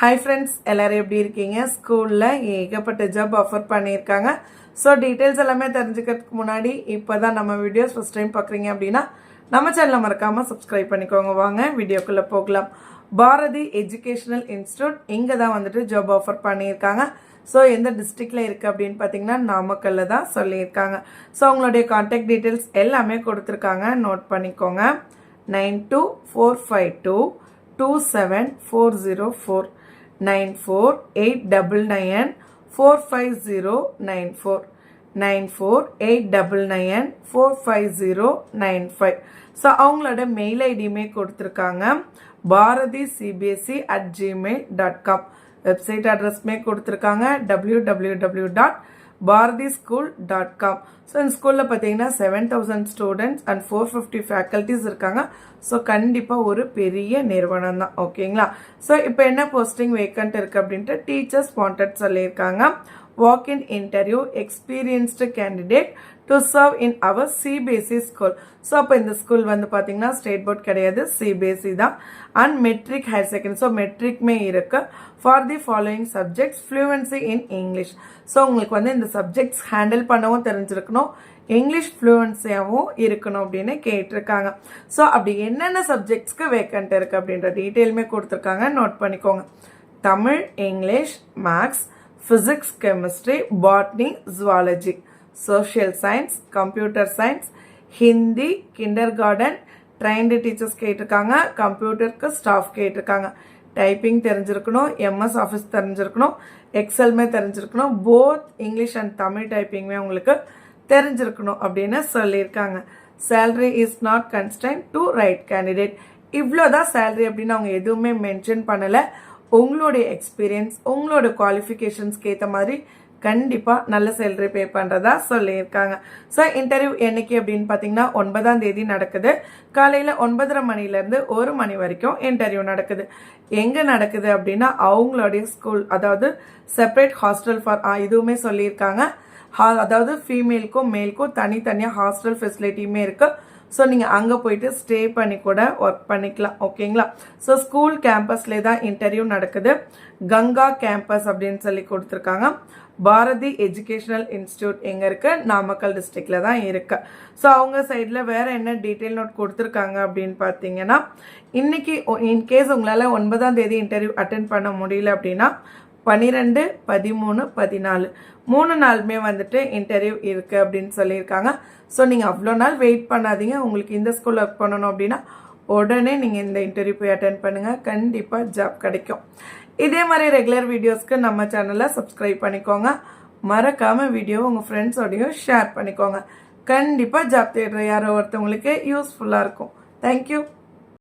Hi friends எல்லோரும் எப்படி இருக்கீங்க? ஸ்கூலில் ஏகப்பட்ட ஜாப் ஆஃபர் பண்ணியிருக்காங்க. ஸோ டீட்டெயில்ஸ் எல்லாமே தெரிஞ்சுக்கிறதுக்கு முன்னாடி இப்போ தான் நம்ம வீடியோஸ் ஃபஸ்ட் டைம் பார்க்குறீங்க அப்படின்னா நம்ம சேனலை மறக்காமல் சப்ஸ்கிரைப் பண்ணிக்கோங்க. வாங்க வீடியோக்குள்ளே போகலாம். பாரதி எஜுகேஷனல் இன்ஸ்டியூட் இங்கே தான் வந்துட்டு ஜாப் ஆஃபர் பண்ணியிருக்காங்க. ஸோ எந்த டிஸ்ட்ரிக்டில் இருக்குது அப்படின்னு பார்த்தீங்கன்னா நாமக்கல்லில் தான் சொல்லியிருக்காங்க. ஸோ அவங்களுடைய காண்டாக்ட் டீட்டெயில்ஸ் எல்லாமே கொடுத்துருக்காங்க. நோட் பண்ணிக்கோங்க. Nine two four five two two seven four zero four nine four eight double nine four five zero nine four. Nine four eight double nine four five zero nine five. So அவங்களோட mail ஐடியுமே கொடுத்துருக்காங்க. Bharathi CBSE at Gmail dot com website அட்ரஸ்மே கொடுத்துருக்காங்க. W W W dot Bharathi school dot com so இந்த ஸ்கூலில் பார்த்தீங்கன்னா seven thousand students and four fifty faculties இருக்காங்க. So கண்டிப்பாக ஒரு பெரிய நிறுவனம் தான். ஓகேங்களா ஸோ இப்போ என்ன போஸ்டிங் வேக்கண்ட் இருக்குது அப்படின்ட்டு டீச்சர்ஸ் வாண்டட் சொல்லியிருக்காங்க. Walk in interview experienced candidate to serve in our CBSE school so அப்போ இந்த ஸ்கூல் வந்து பார்த்தீங்கன்னா ஸ்டேட் போர்ட் கிடையாது சிபிஎஸ்சி தான். And matric higher secondary so மெட்ரிக்குமே இருக்கு. For the following subjects fluency in English so உங்களுக்கு வந்து இந்த சப்ஜெக்ட்ஸ் ஹேண்டில் பண்ணவும் தெரிஞ்சிருக்கணும். இங்கிலீஷ் ஃப்ளூவன்சியாகவும் இருக்கணும் அப்படின்னு கேட்டிருக்காங்க. ஸோ அப்படி என்னென்ன சப்ஜெக்ட்ஸ்க்கு வேக்கண்ட் இருக்குது அப்படின்ற டீட்டெயிலுமே கொடுத்துருக்காங்க. நோட் பண்ணிக்கோங்க. Tamil English maths physics chemistry botany zoology social science computer science Hindi kindergarten trained teachers கேட்டிருக்காங்க. கம்ப்யூட்டருக்கு ஸ்டாஃப் கேட்டிருக்காங்க. டைப்பிங் தெரிஞ்சிருக்கணும். எம்எஸ் ஆஃபீஸ் தெரிஞ்சிருக்கணும். எக்ஸல்மே தெரிஞ்சிருக்கணும். போத் இங்கிலீஷ் அண்ட் தமிழ் டைப்பிங்குமே உங்களுக்கு தெரிஞ்சிருக்கணும் அப்படின்னு சொல்லியிருக்காங்க. Salary is not constant to right candidate இவ்வளோதான் சேலரி அப்படின்னு அவங்க எதுவுமே மென்ஷன் பண்ணலை. உங்களுடைய எக்ஸ்பீரியன்ஸ் உங்களோட குவாலிஃபிகேஷன்ஸ்க்கு ஏற்ற மாதிரி கண்டிப்பாக நல்ல சேலரி பே பண்ணுறதா சொல்லியிருக்காங்க. ஸோ இன்டர்வியூ என்னைக்கு அப்படின்னு பார்த்தீங்கன்னா ஒன்பதாம் தேதி நடக்குது. காலையில் ஒன்பதரை மணிலேருந்து ஒரு மணி வரைக்கும் இன்டர்வியூ நடக்குது. எங்கே நடக்குது அப்படின்னா அவங்களுடைய ஸ்கூல் அதாவது செப்பரேட் ஹாஸ்டல் ஃபார் இதுவுமே சொல்லியிருக்காங்க. அதாவது ஃபீமேலுக்கும் மேலுக்கும் தனித்தனியாக ஹாஸ்டல் ஃபெசிலிட்டியுமே இருக்குது ஸோ நீங்கள் அங்கே போயிட்டு ஸ்டே பண்ணி கூட ஒர்க் பண்ணிக்கலாம் ஓகேங்களா ஸோ ஸ்கூல் கேம்பஸ்லேயே தான் இன்டர்வியூ நடக்குது. கங்கா கேம்பஸ் அப்படின்னு சொல்லி கொடுத்துருக்காங்க. பாரதி எஜுகேஷனல் இன்ஸ்டியூட் எங்கே இருக்குது நாமக்கல் டிஸ்ட்ரிக்டில் தான் இருக்குது ஸோ அவங்க சைடில் வேறு என்ன டீட்டெயில் நோட் கொடுத்துருக்காங்க அப்படின்னு பார்த்தீங்கன்னா இன்றைக்கி இன்கேஸ் உங்களால் ஒன்பதாம் தேதி இன்டர்வியூ அட்டன் பண்ண முடியல அப்படின்னா பன்னிரெண்டு பதிமூணு பதினாலு. மூணு நாளுமே வந்துட்டு இன்டர்வியூ இருக்குது அப்படின்னு சொல்லியிருக்காங்க. ஸோ நீங்கள் அவ்வளோ நாள் வெயிட் பண்ணாதீங்க. உங்களுக்கு இந்த ஸ்கூலில் ஒர்க் பண்ணணும் அப்படின்னா உடனே நீங்கள் இந்த இன்டர்வியூ போய் அட்டன் பண்ணுங்கள் கண்டிப்பாக ஜாப் கிடைக்கும். இதே மாதிரி ரெகுலர் வீடியோஸ்க்கு நம்ம சேனலை சப்ஸ்கிரைப் பண்ணிக்கோங்க. மறக்காமல் வீடியோ உங்கள் ஃப்ரெண்ட்ஸோடையும் ஷேர் பண்ணிக்கோங்க. கண்டிப்பாக ஜாப் தேடுற யாரோ ஒருத்தவங்களுக்கு யூஸ்ஃபுல்லாக இருக்கும். தேங்க்யூ